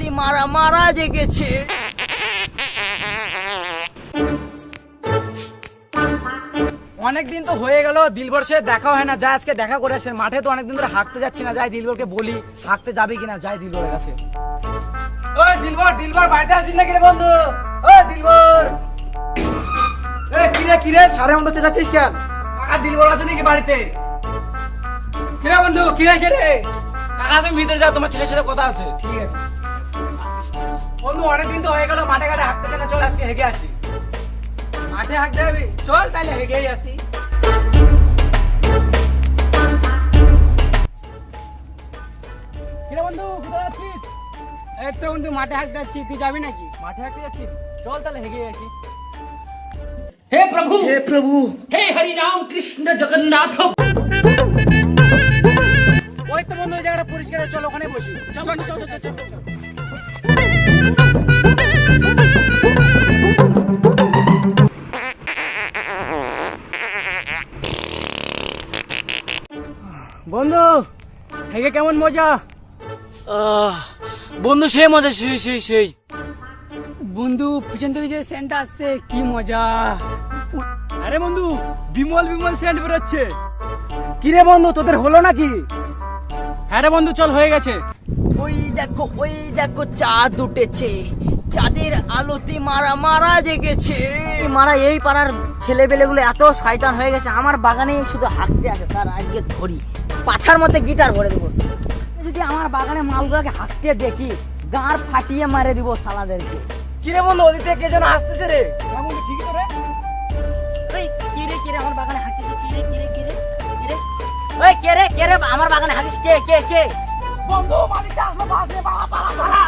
আলোতে মারা মারা জেগেছে। অনেকদিন তো হয়ে গেল, দিলবর সে দেখা হয় না। যাই আজকে দেখা করে আসেন, মাঠে তো অনেকদিন ধরে হাঁটতে যাচ্ছি না। যাই দিলবরকে বলি, হাঁটতে যাবে কিনা, যাই দিলবরের কাছে। দিলবর দিলবর রে বন্ধু? দিলবর। কিরে কিরে সাড়ে কেন? কাকা, দিলবর আছে নাকি বাড়িতে? কিরে বন্ধু, কি হয়েছে রে? কাকা, তুমি ভিতরে যাও, তোমার ছেলের সাথে কথা আছে। ঠিক আছে। বন্ধু অনেকদিন তো হয়ে গেল মাঠে ঘাটে হাঁটতে না চল আজকে হেগে আসি। মাঠে হাঁটতে যাবি? চল তাহলে হেগেই আসি। কিরে বন্ধু কোথায় যাচ্ছিস? এই তো বন্ধু মাঠে হাঁটতে যাচ্ছি তুই যাবি নাকি? মাঠে হাঁটতে যাচ্ছিস চল তাহলে হেগে আসি। হে প্রভু! হে প্রভু! হে হরি রাম কৃষ্ণ জগন্নাথ! ওই তো বন্ধু ওই জায়গাটা পরিষ্কার চল ওখানে বসি। চল চল, চল চল। বন্ধু হেগে কেমন মজা? বন্ধু সে মজা সেই সেই সেই। বন্ধু পিছন থেকে যে সেন্ট আসছে কি মজা। আরে বন্ধু বিমল বিমল সেন্ট বেরোচ্ছে। কিরে বন্ধু তোদের হলো নাকি? হ্যাঁ রে বন্ধু চল হয়ে গেছে। দেখো ওই দেখো চাঁদ উঠেছে। চাঁদের আলোতে মারা মারা জেগেছে। মারা এই পাড়ার ছেলেবেলেগুলো এত শয়তান হয়ে গেছে আমার বাগানে শুধু হাঁকতে আছে তার আজকে ধরি পাছার মধ্যে গিটার ভরে দেবো। যদি আমার বাগানে মালগুলোকে হাঁকতে দেখি গাঁর ফাটিয়ে মারে দিব সালাদেরকে কিরে বন্ধু ওদিক কে যেন আসতেছে রে? হ্যাঁ ঠিকই তো রে। ওই কিরে কিরে আমার বাগানে হাঁকিস কিরে কিরে কিরে কিরে ওই কে রে কে রে আমার বাগানে হাঁকিস? কে কে কে? বন্ধু মালিকটা আসলে বাবা পালা পালা